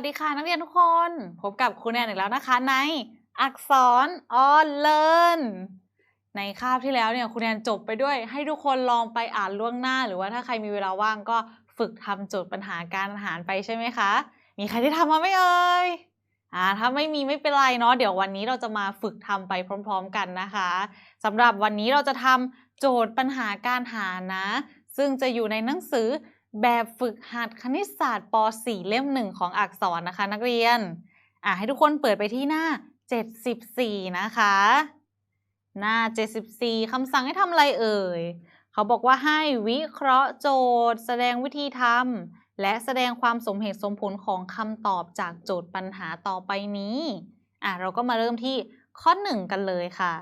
สวัสดีค่ะนักเรียนทุกคน พบกับครูแนนอีกแล้วนะคะ ในอักษรออนเลินในคาบที่แล้วเนี่ยครูแนนจบไปด้วย ให้ทุกคนลองไปอ่านล่วงหน้า หรือว่าถ้าใครมีเวลาว่างก็ฝึกทำโจทย์ปัญหาการอาหารไปใช่ไหมคะ มีใครที่ทำมาไหมเอ่ยอ่าถ้าไม่มีไม่เป็นไรเนาะเดี๋ยววันนี้เราจะมาฝึกทำไปพร้อม ๆ กันนะคะสำหรับวันนี้เราจะทำโจทย์ปัญหาการหารนะ ซึ่งจะอยู่ในหนังสือ แบบฝึกหัดคณิตศาสตร์ป .4 เล่มหนึ่งของอักษรนะคะนักเรียน อะให้ทุกคนเปิดไปที่หน้า 74 นะคะ หน้า 74 คำสั่งให้ทำอะไรเอ่ย เขาบอกว่าให้วิเคราะห์โจทย์ แสดงวิธีทำและแสดงความสมเหตุสมผลของคำตอบจากโจทย์ปัญหาต่อไปนี้ อะเราก็มาเริ่มที่ข้อ 1 กันเลยค่ะ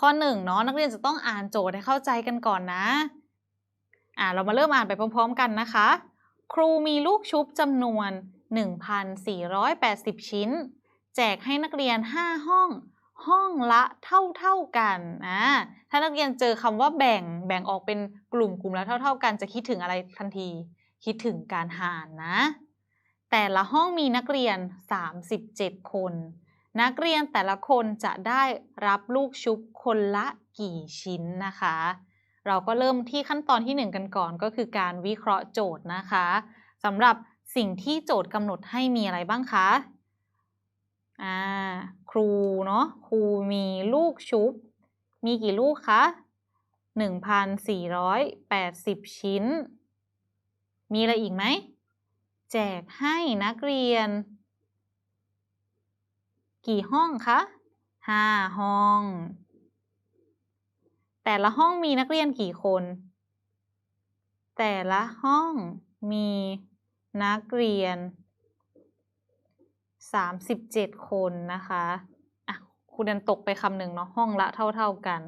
ข้อ1เนาะนักเรียนจะต้องอ่านโจทย์ให้เข้าใจกันก่อนนะ อ่าเรามาเริ่มอ่านไปพร้อม ๆ กันนะคะ ครูมีลูกชุบจำนวน 1,480 ชิ้น แจกให้นักเรียน 5 ห้อง ห้องละเท่าๆกันอ่าถ้านักเรียนเจอคำว่าแบ่งแบ่งออกเป็นกลุ่มกลุ่มละเท่า ๆ กันจะคิดถึงอะไรทันที คิดถึงการหารนะ แต่ละห้องมีนักเรียน 37 คน นักเรียนแต่ละคนจะได้รับลูกชุบคนละกี่ชิ้นนะคะ เราก็เริ่มที่ขั้นตอนที่ 1 กันก่อนก็คือการวิเคราะห์โจทย์นะคะสำหรับสิ่งที่โจทย์กำหนดให้มีอะไรบ้างคะอ่าครูเนาะครูมีลูกชุบ มีกี่ลูกคะ 1,480 ชิ้น มีอะไรอีกไหม แจกให้นักเรียน กี่ห้องคะ 5 ห้อง แต่ละห้องมีนักเรียนกี่คน แต่ละห้องมีนักเรียน 37 คนนะคะอะครูเดนตกไปคำหนึ่งเนาะห้องละเท่า ๆกัน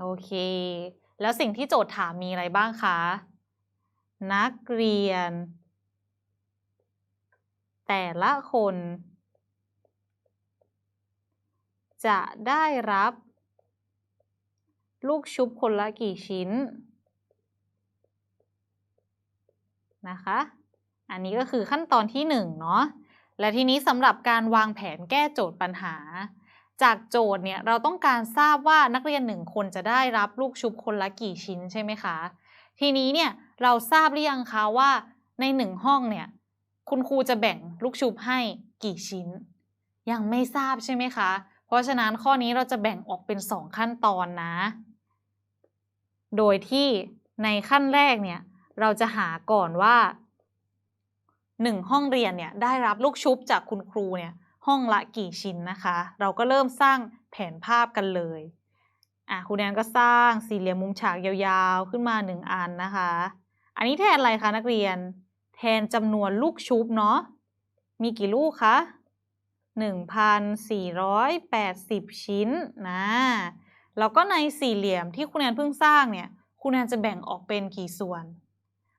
โอเค แล้วสิ่งที่โจทย์ถามมีอะไรบ้างคะ นักเรียน แต่ละคน จะได้รับ ลูกชุบคนละกี่ชิ้นนะคะ อันนี้ก็คือขั้นตอนที่1เนาะ และทีนี้สำหรับการวางแผนแก้โจทย์ปัญหา จากโจทย์เนี่ยเราต้องการทราบว่านักเรียนหนึ่งคนจะได้รับลูกชุบคนละกี่ชิ้นใช่ไหมคะ ทีนี้เนี่ยเราทราบหรือยังคะว่าในหนึ่งห้องเนี่ยคุณครูจะแบ่งลูกชุบให้กี่ชิ้น ยังไม่ทราบใช่ไหมคะ เพราะฉะนั้นข้อนี้เราจะแบ่งออกเป็น 2 ขั้นตอนนะ โดยที่ในขั้นแรกเนี่ยเราจะหาก่อนว่า 1 ห้องเรียนเนี่ยได้รับลูกชุบจากคุณครูเนี่ยห้องละกี่ชิ้นนะคะ เราก็เริ่มสร้างแผนภาพกันเลยอะครูแนนก็สร้างสี่เหลี่ยมมุมฉากยาวๆ ขึ้นมา 1 อันนะคะ อันนี้แทนอะไรคะนักเรียน แทนจำนวนลูกชุบเนาะมีกี่ลูกคะ 1,480 ชิ้นนะแล้วก็ในสี่เหลี่ยมที่คุณแนนเพิ่งสร้างเนี่ยคุณแนนจะแบ่งออกเป็นกี่ส่วน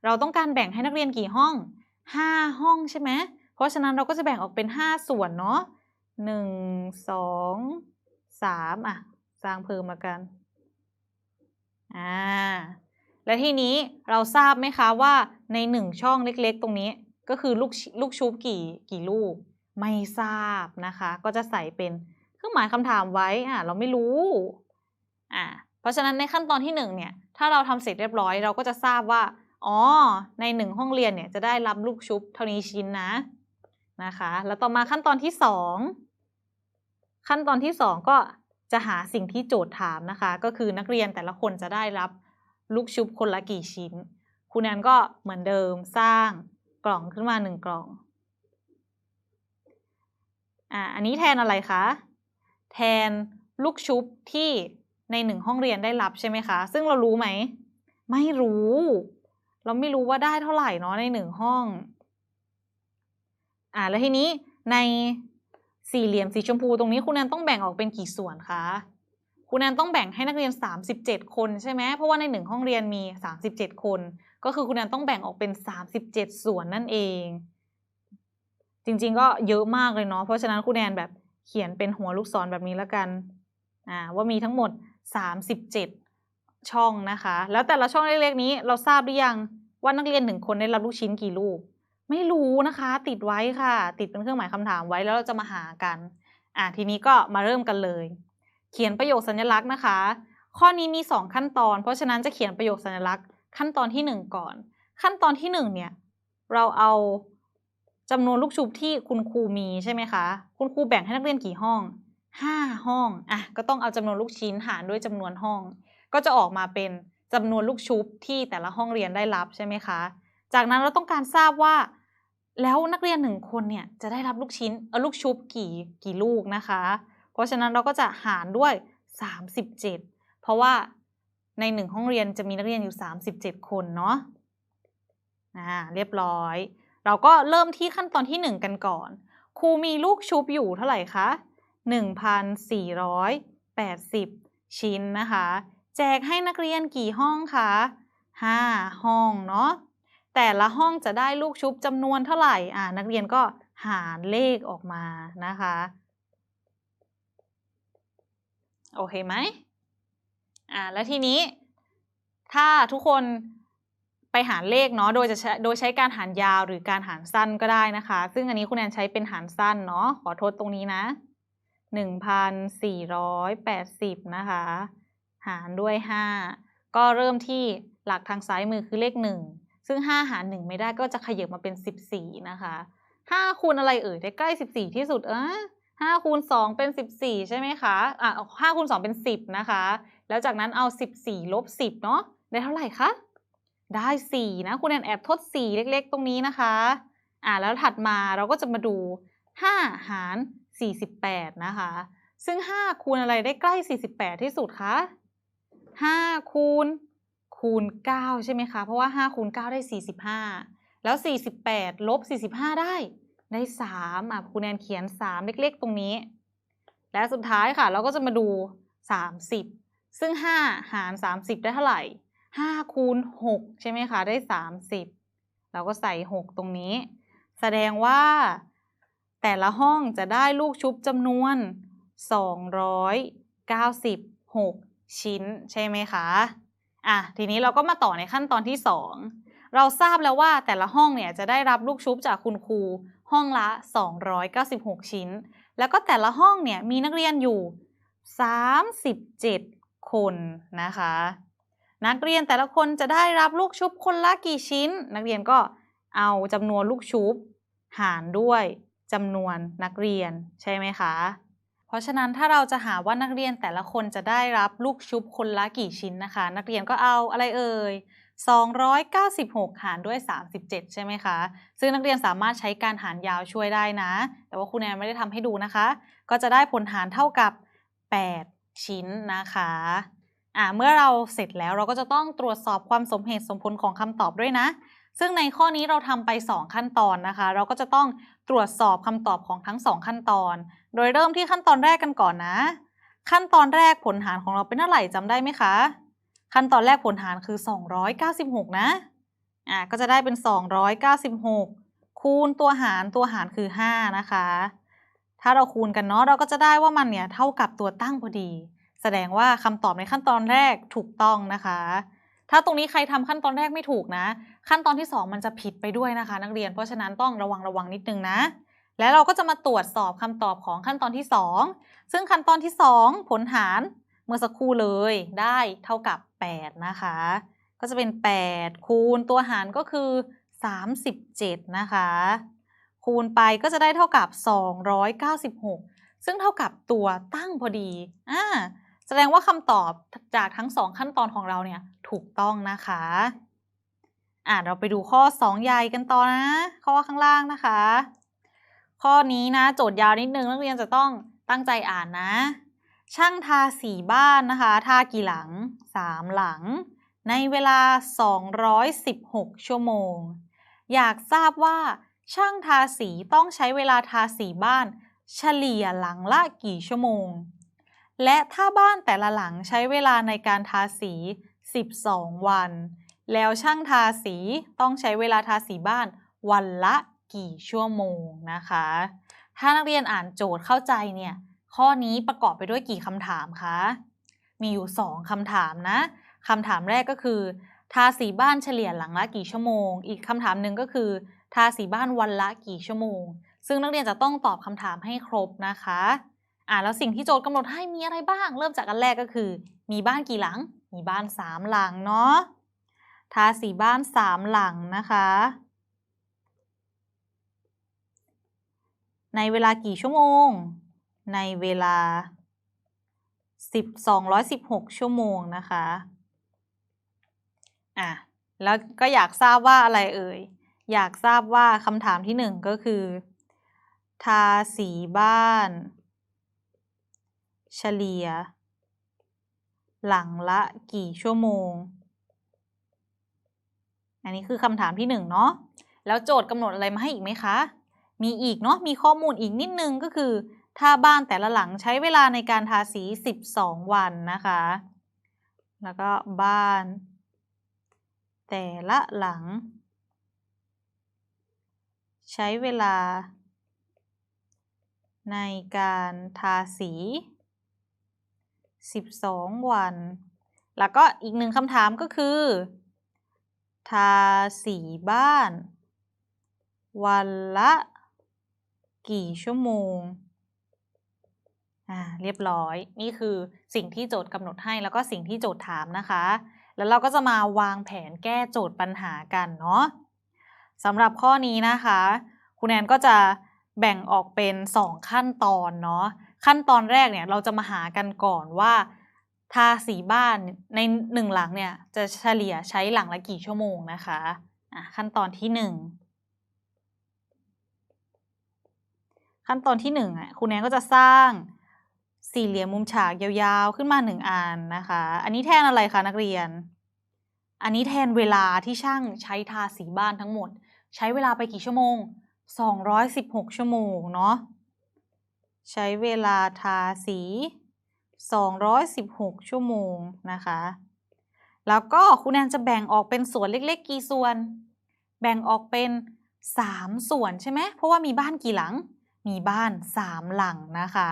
เราต้องการแบ่งให้นักเรียนกี่ห้อง 5 ห้องใช่ไหมเพราะฉะนั้นเราก็จะแบ่งออกเป็น 5 ส่วนเนาะ1 2 3อะ สร้างเพิ่มมากัน อ่า และทีนี้เราทราบไหมคะว่าในหนึ่งช่องเล็กๆ ตรงนี้ ก็คือลูกลูกชุบกี่กี่ลูก ไม่ทราบนะคะ ก็จะใส่เป็นเครื่องหมายคำถามไว้อ่าเราไม่รู้อ่าเพราะฉะนั้นในขั้นตอนที่หนึ่งเนี่ยถ้าเราทำเสร็จเรียบร้อยเราก็จะทราบว่าอ๋อในหนึ่งห้องเรียนเนี่ยจะได้รับลูกชุบเท่านี้ชิ้นนะนะคะ แล้วต่อมาขั้นตอนที่สองขั้นตอนที่สองก็จะหาสิ่งที่โจทย์ถามนะคะ ก็คือนักเรียนแต่ละคนจะได้รับลูกชุบคนละกี่ชิ้น คุณแนนก็เหมือนเดิมสร้างกล่องขึ้นมาหนึ่งกล่อง อ่าอันนี้แทนอะไรคะ แทนลูกชุบที่ในหนึ่งห้องเรียนได้รับใช่ไหมคะ ซึ่งเรารู้ไหม ไม่รู้ เราไม่รู้ว่าได้เท่าไหร่เนาะในหนึ่งห้อง อ่าแล้วทีนี้ในสี่เหลี่ยมสีชมพูตรงนี้คุณแนนต้องแบ่งออกเป็นกี่ส่วนคะ คุณแนนต้องแบ่งให้นักเรียน 37 คนใช่ไหม เพราะว่าในหนึ่งห้องเรียนมี 37 คน ก็คือคุณแนนต้องแบ่งออกเป็น 37 ส่วนนั่นเอง จริง ๆ ก็เยอะมากเลยเนาะเพราะฉะนั้นคุณแนนแบบเขียนเป็นหัวลูกศรแบบนี้แล้วกันอ่าว่ามีทั้งหมด 37 ช่องนะคะ แล้วแต่ละช่องเล็กๆนี้เราทราบหรือยังว่านักเรียนหนึ่งคนได้รับลูกชิ้นกี่ลูก ไม่รู้นะคะ ติดไว้ค่ะ ติดเป็นเครื่องหมายคำถามไว้แล้วเราจะมาหากันอะทีนี้ก็มาเริ่มกันเลย เขียนประโยคสัญลักษณ์นะคะ ข้อนี้มี 2 ขั้นตอน เพราะฉะนั้นจะเขียนประโยคสัญลักษณ์ขั้นตอนที่ 1 ก่อน ขั้นตอนที่1เนี่ยเราเอา จำนวนลูกชุบที่คุณครูมีใช่ไหมคะ คุณครูแบ่งให้นักเรียนกี่ห้อง5ห้องอะก็ต้องเอาจำนวนลูกชิ้นหารด้วยจำนวนห้อง ก็จะออกมาเป็นจำนวนลูกชุบที่แต่ละห้องเรียนได้รับใช่ไหมคะ จากนั้นเราต้องการทราบว่า แล้วนักเรียนหนึ่งคนเนี่ยจะได้รับลูกชิ้นเออลูกชุบกี่กี่ลูกนะคะ เพราะฉะนั้นเราก็จะหารด้วย 37 เพราะว่าในหนึ่งห้องเรียนจะมีนักเรียนอยู่ 37 คนเนาะอ่าเรียบร้อย เราก็เริ่มที่ขั้นตอนที่ 1 กันก่อน ครูมีลูกชุบอยู่เท่าไหร่คะ 1,480 ชิ้นนะคะ แจกให้นักเรียนกี่ห้องคะ 5 ห้องเนาะ แต่ละห้องจะได้ลูกชุบจำนวนเท่าไหร่ อ่า นักเรียนก็หารเลขออกมานะคะ โอเคไหมอ่า แล้วทีนี้ถ้าทุกคน หารเลขเนาะโดยจะโดยใช้การหารยาวหรือการหารสั้นก็ได้นะคะ ซึ่งอันนี้คุณแอนใช้เป็นหารสั้นเนาะขอโทษตรงนี้นะ 1,480 นะคะ หารด้วย 5 ก็เริ่มที่หลักทางซ้ายมือคือเลข 1 ซึ่ง 5 หาร 1 ไม่ได้ก็จะขยับมาเป็น 14 นะคะ 5 คูณอะไรเอ่ยได้ใกล้ 14 ที่สุดเออ5คูณ2เป็น 14 ใช่ไหมคะอะ5คูณ2เป็น 10 นะคะ แล้วจากนั้นเอา 14ลบ10 เนาะได้เท่าไหร่คะ ได้ 4 นะ คุณแอนแอบทด 4 เล็ก ๆ ตรงนี้นะคะ อ่าแล้วถัดมาเราก็จะมาดู 5 หาร 48 นะคะ ซึ่ง 5 คูณอะไรได้ใกล้ 48 ที่สุดคะ5คูณคูณ 9 ใช่ไหมคะ เพราะว่า 5 คูณ 9 ได้ 45 แล้ว 48 ลบ 45 ได้ ได้ 3 อะคุณแอนเขียน 3 เล็ก ๆ ตรงนี้ และสุดท้ายค่ะ เราก็จะมาดู 30 ซึ่ง 5 หาร 30 ได้เท่าไหร่ 5คูณ6ใช่ไหมคะ ได้ 30 เราก็ใส่ 6 ตรงนี้ แสดงว่าแต่ละห้องจะได้ลูกชุบจำนวน 296 ชิ้นใช่ไหมคะอะทีนี้เราก็มาต่อในขั้นตอนที่ 2 เราทราบแล้วว่าแต่ละห้องเนี่ยจะได้รับลูกชุบจากคุณครูห้องละ 296 ชิ้น แล้วก็แต่ละห้องเนี่ยมีนักเรียนอยู่ 37 คนนะคะ นักเรียนแต่ละคนจะได้รับลูกชุบคนละกี่ชิ้น นักเรียนก็เอาจำนวนลูกชุบ หารด้วยจำนวนนักเรียนใช่ไหมคะ เพราะฉะนั้นถ้าเราจะหาว่านักเรียนแต่ละคนจะได้รับลูกชุบคนละกี่ชิ้นนะคะ นักเรียนก็เอาอะไรเอ่ย296 หารด้วย 37 ใช่ไหมคะ ซึ่งนักเรียนสามารถใช้การหารยาวช่วยได้นะ แต่ว่าคุณแอนไม่ได้ทำให้ดูนะคะ ก็จะได้ผลหารเท่ากับ 8 ชิ้นนะคะ อ่าเมื่อเราเสร็จแล้วเราก็จะต้องตรวจสอบความสมเหตุสมผลของคำตอบด้วยนะ ซึ่งในข้อนี้เราทำไป 2 ขั้นตอนนะคะ เราก็จะต้องตรวจสอบคำตอบของทั้ง 2 ขั้นตอน โดยเริ่มที่ขั้นตอนแรกกันก่อนนะ ขั้นตอนแรกผลหารของเราเป็นเท่าไหร่จำได้ไหมคะ ขั้นตอนแรกผลหารคือ 296 นะอ่าก็จะได้เป็น 296 คูณตัวหารตัวหารคือ 5 นะคะ ถ้าเราคูณกันเนาะเราก็จะได้ว่ามันเนี่ยเท่ากับตัวตั้งพอดี แสดงว่าคำตอบในขั้นตอนแรกถูกต้องนะคะ ถ้าตรงนี้ใครทำขั้นตอนแรกไม่ถูกนะ ขั้นตอนที่ 2 มันจะผิดไปด้วยนะคะ นักเรียนเพราะฉะนั้นต้องระวังระวังนิดนึงนะแล้วเราก็จะมาตรวจสอบคำตอบของขั้นตอนที่ 2 ซึ่งขั้นตอนที่ 2 ผลหารเมื่อสักครู่เลยได้เท่ากับ 8 นะคะ ก็จะเป็น 8 คูณตัวหารก็คือ 37 นะคะ คูณไปก็จะได้เท่ากับ 296 ซึ่งเท่ากับตัวตั้งพอดีอ่า แสดงว่าคำตอบจากทั้ง2ขั้นตอนของเราเนี่ยถูกต้องนะคะ อ่าเราไปดูข้อ 2 ใหญ่กันต่อนะ ข้อข้างล่างนะคะ ข้อนี้นะโจทย์ยาวนิดนึงนักเรียนจะต้องตั้งใจอ่านนะ ช่างทาสีบ้านนะคะทากี่หลัง 3 หลัง ในเวลา 216 ชั่วโมง อยากทราบว่าช่างทาสีต้องใช้เวลาทาสีบ้าน เฉลี่ยหลังละกี่ชั่วโมง และถ้าบ้านแต่ละหลังใช้เวลาในการทาสี 12 วัน แล้วช่างทาสีต้องใช้เวลาทาสีบ้านวันละกี่ชั่วโมงนะคะ ถ้านักเรียนอ่านโจทย์เข้าใจเนี่ย ข้อนี้ประกอบไปด้วยกี่คำถามคะ มีอยู่ 2คำถามนะคำถามแรกก็คือ ทาสีบ้านเฉลี่ยหลังละกี่ชั่วโมง อีกคำถามหนึ่งก็คือ ทาสีบ้านวันละกี่ชั่วโมง ซึ่งนักเรียนจะต้องตอบคำถามให้ครบนะคะ อ่าแล้วสิ่งที่โจทย์กำหนดให้มีอะไรบ้าง เริ่มจากอันแรกก็คือ มีบ้านกี่หลัง มีบ้านสามหลังเนาะทาสีบ้านสามหลังนะคะ ในเวลากี่ชั่วโมง ในเวลา 1216 ชั่วโมงนะคะอะแล้วก็อยากทราบว่าอะไรเอ่ย อยากทราบว่าคำถามที่หนึ่งก็คือ ทาสีบ้าน เฉลี่ย หลังละกี่ชั่วโมง อันนี้คือคำถามที่หนึ่งเนาะแล้วโจทย์กำหนดอะไรมาให้อีกไหมคะ มีอีกเนาะมีข้อมูลอีกนิดนึงก็คือ ถ้าบ้านแต่ละหลังใช้เวลาในการทาสี 12 วันนะคะ แล้วก็บ้าน แต่ละหลัง ใช้เวลาในการทาสี 12 วัน แล้วก็อีกหนึ่งคำถามก็คือ ทาสีบ้าน วันละกี่ชั่วโมงอ่าเรียบร้อย นี่คือสิ่งที่โจทย์กำหนดให้แล้วก็สิ่งที่โจทย์ถามนะคะ แล้วเราก็จะมาวางแผนแก้โจทย์ปัญหากันเนาะสำหรับข้อนี้นะคะ คุณแอนก็จะแบ่งออกเป็น 2 ขั้นตอนเนาะ ขั้นตอนแรกเนี่ยเราจะมาหากันก่อนว่า ทาสีบ้านในหนึ่งหลังเนี่ยจะเฉลี่ยใช้หลังละกี่ชั่วโมงนะคะอะขั้นตอนที่หนึ่งขั้นตอนที่หนึ่งอะคุณแอนก็จะสร้างสี่เหลี่ยมมุมฉากยาวๆ ขึ้นมาหนึ่งอันนะคะ อันนี้แทนอะไรคะนักเรียน อันนี้แทนเวลาที่ช่างใช้ทาสีบ้านทั้งหมด ใช้เวลาไปกี่ชั่วโมง 216 ชั่วโมงเนาะ ใช้เวลาทาสี 216 ชั่วโมงนะคะ แล้วก็คุณแอนจะแบ่งออกเป็นส่วนเล็กๆ กี่ส่วน แบ่งออกเป็น 3 ส่วนใช่ไหม เพราะว่ามีบ้านกี่หลัง มีบ้าน 3 หลังนะคะ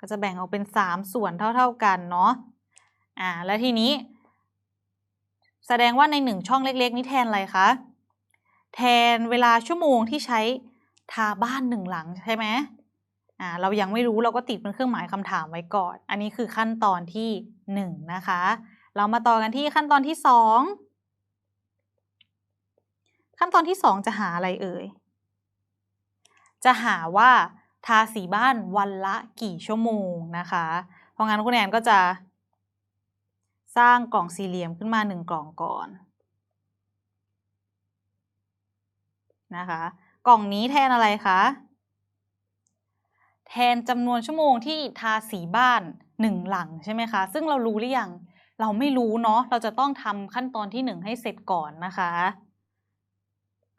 ก็จะแบ่งออกเป็น 3 ส่วนเท่าๆกันเนาะ อ่า แล้วทีนี้ แสดงว่าใน1ช่องเล็กๆ นี้แทนอะไรคะ แทนเวลาชั่วโมงที่ใช้ทาบ้านหนึ่งหลังใช่ไหม อ่าเรายังไม่รู้เราก็ติดเป็นเครื่องหมายคำถามไว้ก่อน อันนี้คือขั้นตอนที่หนึ่งนะคะ เรามาต่อกันที่ขั้นตอนที่สองขั้นตอนที่สองจะหาอะไรเอ่ย จะหาว่าทาสีบ้านวันละกี่ชั่วโมงนะคะ เพราะงั้นคุณแอนก็จะสร้างกล่องสี่เหลี่ยมขึ้นมาหนึ่งกล่องก่อนนะคะ กล่องนี้แทนอะไรคะ แทนจำนวนชั่วโมงที่ทาสีบ้านหนึ่งหลังใช่ไหมคะ ซึ่งเรารู้หรือยัง เราไม่รู้เนาะ เราจะต้องทำขั้นตอนที่หนึ่งให้เสร็จก่อนนะคะ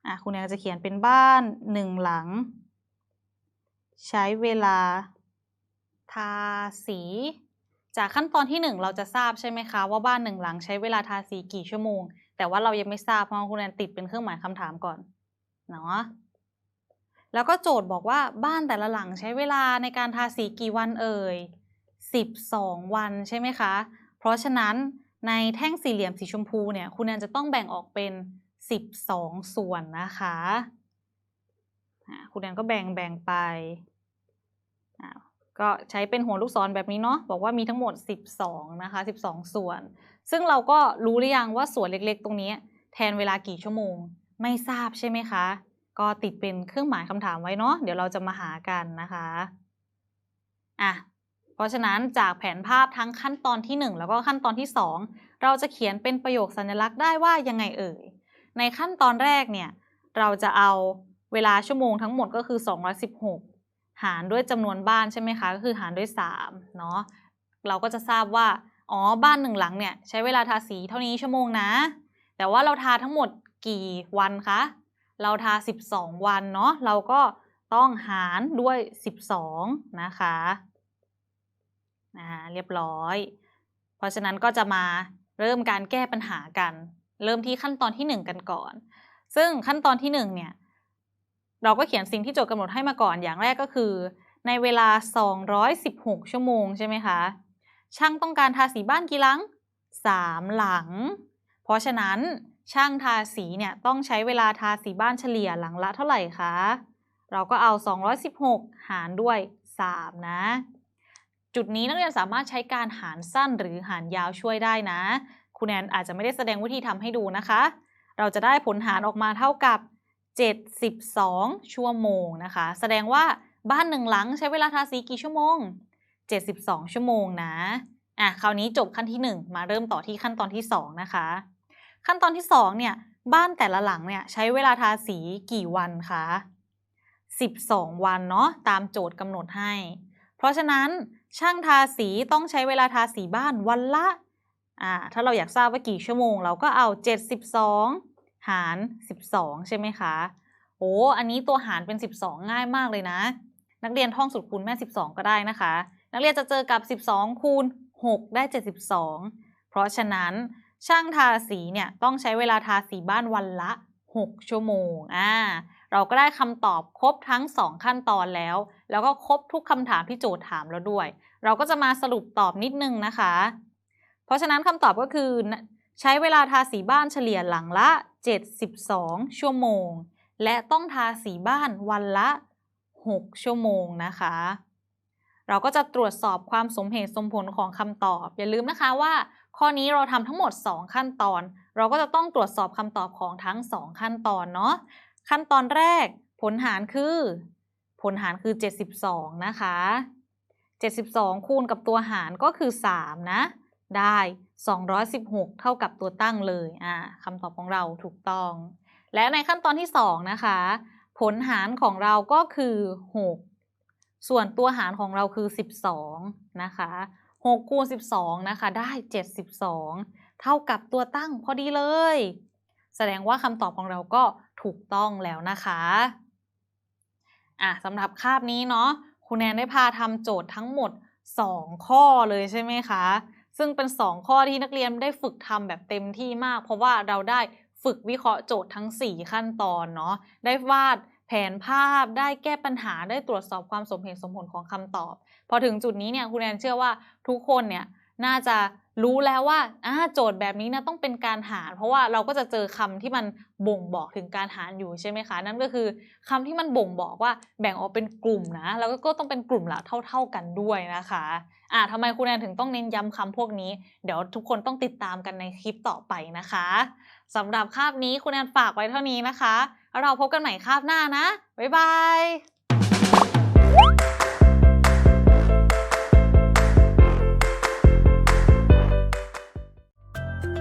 อะคุณแอนจะเขียนเป็นบ้านหนึ่งหลัง ใช้เวลาทาสี จากขั้นตอนที่หนึ่งเราจะทราบใช่ไหมคะว่าบ้านหนึ่งหลังใช้เวลาทาสีกี่ชั่วโมง แต่ว่าเรายังไม่ทราบเพราะคุณแอนติดเป็นเครื่องหมายคำถามก่อนเนาะ แล้วก็โจทย์บอกว่าบ้านแต่ละหลังใช้เวลาในการทาสีกี่วันเอ่ย 12 วันใช่ไหมคะ เพราะฉะนั้นในแท่งสี่เหลี่ยมสีชมพูเนี่ยคุณแอนจะต้องแบ่งออกเป็น 12 ส่วนนะคะคุณแอนก็แบ่งแบ่งไป ก็ใช้เป็นหัวลูกศรแบบนี้เนาะบอกว่ามีทั้งหมด 12 นะคะ 12 ส่วน ซึ่งเราก็รู้หรือยังว่าส่วนเล็กๆ ตรงนี้ แทนเวลากี่ชั่วโมง ไม่ทราบใช่ไหมคะ ก็ติดเป็นเครื่องหมายคำถามไว้เนาะเดี๋ยวเราจะมาหากันนะคะอะเพราะฉะนั้นจากแผนภาพทั้งขั้นตอนที่ 1 แล้วก็ขั้นตอนที่ 2 เราจะเขียนเป็นประโยคสัญลักษณ์ได้ว่ายังไงเอ่ย ในขั้นตอนแรกเนี่ยเราจะเอาเวลาชั่วโมงทั้งหมดก็คือ 216 หารด้วยจำนวนบ้านใช่ไหมคะ ก็คือหารด้วย3เนาะเราก็จะทราบว่าอ๋อบ้านหนึ่งหลังเนี่ยใช้เวลาทาสีเท่านี้ชั่วโมงนะ แต่ว่าเราทาทั้งหมดกี่วันคะ เราทา 12 วันเนาะเราก็ต้องหารด้วย 12 นะคะอ่าเรียบร้อย เพราะฉะนั้นก็จะมาเริ่มการแก้ปัญหากัน เริ่มที่ขั้นตอนที่ 1 กันก่อน ซึ่งขั้นตอนที่1เนี่ยเราก็เขียนสิ่งที่โจทย์กำหนดให้มาก่อนอย่างแรกก็คือ ในเวลา 216 ชั่วโมงใช่ไหมคะช่างต้องการทาสีบ้านกี่หลัง 3 หลัง เพราะฉะนั้น ช่างทาสีเนี่ยต้องใช้เวลาทาสีบ้านเฉลี่ยหลังละเท่าไหร่คะ เราก็เอา 216 หารด้วย 3 นะ จุดนี้นักเรียนสามารถใช้การหารสั้นหรือหารยาวช่วยได้นะ คุณแอนอาจจะไม่ได้แสดงวิธีทำให้ดูนะคะ เราจะได้ผลหารออกมาเท่ากับ 72 ชั่วโมงนะคะ แสดงว่าบ้านหนึ่งหลังใช้เวลาทาสีกี่ชั่วโมง 72 ชั่วโมงนะ อะ คราวนี้จบขั้นที่ 1 มาเริ่มต่อที่ขั้นตอนที่ 2 นะคะ ขั้นตอนที่2เนี่ยบ้านแต่ละหลังเนี่ยใช้เวลาทาสีกี่วันคะ12 วันเนาะตามโจทย์กำหนดให้ เพราะฉะนั้นช่างทาสีต้องใช้เวลาทาสีบ้านวันละอ่าถ้าเราอยากทราบว่ากี่ชั่วโมง เราก็เอา 72 หาร 12 ใช่ไหมคะโอ้อันนี้ตัวหารเป็น 12 ง่ายมากเลยนะ นักเรียนท่องสูตรคูณแม่ 12 ก็ได้นะคะ นักเรียนจะเจอกับ 12 คูณ 6 ได้ 72 เพราะฉะนั้น ช่างทาสีเนี่ยต้องใช้เวลาทาสีบ้านวันละ 6 ชั่วโมงอ่าเราก็ได้คำตอบครบทั้ง 2 ขั้นตอนแล้ว แล้วก็ครบทุกคำถามที่โจทย์ถามแล้วด้วย เราก็จะมาสรุปตอบนิดนึงนะคะ เพราะฉะนั้นคำตอบก็คือ ใช้เวลาทาสีบ้านเฉลี่ยหลังละ 72 ชั่วโมง และต้องทาสีบ้านวันละ 6 ชั่วโมงนะคะ เราก็จะตรวจสอบความสมเหตุสมผลของคำตอบ อย่าลืมนะคะว่า ข้อนี้เราทำทั้งหมด 2 ขั้นตอน เราก็จะต้องตรวจสอบคำตอบของทั้ง 2 ขั้นตอนเนาะขั้นตอนแรก ผลหารคือ ผลหารคือ 72 นะคะ 72 คูณกับตัวหารก็คือ 3 นะ ได้ 216 เท่ากับตัวตั้งเลยอ่าคำตอบของเราถูกต้อง และในขั้นตอนที่ 2 นะคะ ผลหารของเราก็คือ 6 ส่วนตัวหารของเราคือ 12 นะคะ 6คูณ12 นะคะ ได้ 72 เท่ากับตัวตั้งพอดีเลย แสดงว่าคำตอบของเราก็ถูกต้องแล้วนะคะอะสำหรับคาบนี้เนาะคุณแนนได้พาทำโจทย์ทั้งหมด 2 ข้อเลยใช่ไหมคะ ซึ่งเป็น 2 ข้อที่นักเรียนได้ฝึกทำแบบเต็มที่มาก เพราะว่าเราได้ฝึกวิเคราะห์โจทย์ทั้ง 4 ขั้นตอนเนาะได้วาด แผนภาพได้แก้ปัญหาได้ตรวจสอบความสมเหตุสมผลของคำตอบ พอถึงจุดนี้เนี่ยคุณแอนเชื่อว่าทุกคนเนี่ยน่าจะ รู้แล้วว่าโจทย์แบบนี้นะต้องเป็นการหาร เพราะว่าเราก็จะเจอคำที่มันบ่งบอกถึงการหารอยู่ใช่ไหมคะ นั่นก็คือคำที่มันบ่งบอกว่าแบ่งออกเป็นกลุ่มนะ แล้วก็ต้องเป็นกลุ่มละเท่า ๆกันด้วยนะคะอ่าทำไมคุณแอนถึงต้องเน้นย้ำคำพวกนี้ เดี๋ยวทุกคนต้องติดตามกันในคลิปต่อไปนะคะสำหรับคาบนี้คุณแอนฝากไว้เท่านี้นะคะ เราพบกันใหม่คาบหน้านะบ๊ายบาย